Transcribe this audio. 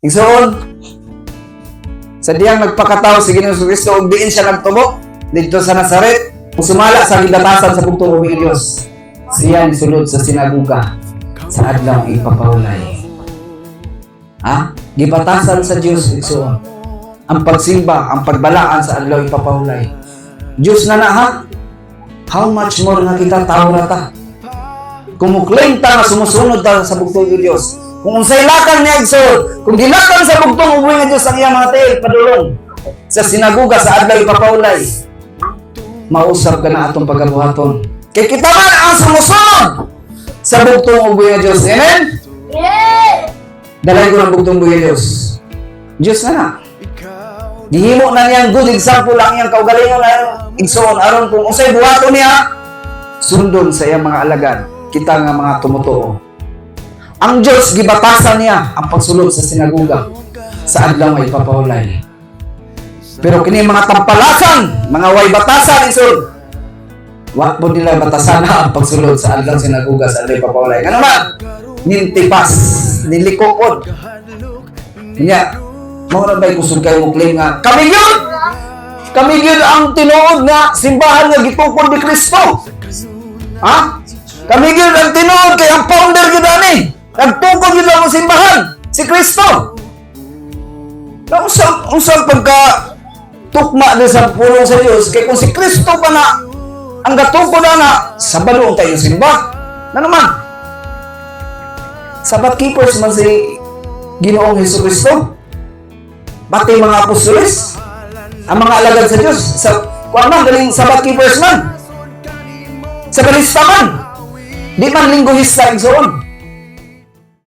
Igsoon, sa diyang nagpakataw si Ginoong Kristo ug diin siya nagtubo dito sa Nazaret ug sumala sa gibatasan sa bugtong ubing Dios. Siya ni sulod sa sinaguga sa adlaw ipapahulay. Ha? Gibatasan sa Dios igsoon. Ang pagsimba, ang pagbalaan sa adlaw ipapahulay. Diyos na na ha? How much more nga kita tao na ta? Kung muklaim ta nga sumusunod ta sa bugtong ng Diyos. Kung unsay lakang niya igsoon, kung dilakang sa bugtong uboy nga Diyos ang iyang mga tail padulong sa sinaguga sa adlaw ipapaulay. Mausap ka na atong pagabuhaton. Kay kita man ang sumusunod sa bugtong uboy nga Diyos. Amen? Yes! Dalay ko ng bugtong uboy nga Diyos. Diyos na na. Gihimo na niyang good example ang iyang kaugalingon na igsoon aron kung unsay buhaton niya sundon sa iyang mga alagad kita nga mga tumutuo. Ang Diyos gibatasan niya ang pagsulod sa sinaguga sa adlaw nga ipapahulay. Pero kini mga tampalasan, mga way batasan isod. Wa po nila batasan ang pagsulod sa adlaw sinaguga sa adlaw ipapahulay. Ano man? Nintipas, nilikopod. Nya, mao na ba'y kusog kayo mo nga, kami yun! Kami yun ang tinuod nga simbahan nga gitukod ni Kristo. Ha? Kami yun ang tinuod kay ang founder ani. Nagtukod yun ang simbahan. Si Kristo. Na usap, usap pagka tukma din sa pulong sa Diyos. Kaya kung si Kristo pa na ang gatukod na na, sa balong tayo simba. Na naman? Sabat keepers man si Ginoong Hesus Kristo. Pati mga apostoles. Ang mga alagad sa Diyos. Sa, kung man, galing sabat keepers man. Sa kalista man. Di man linggohista igsoon.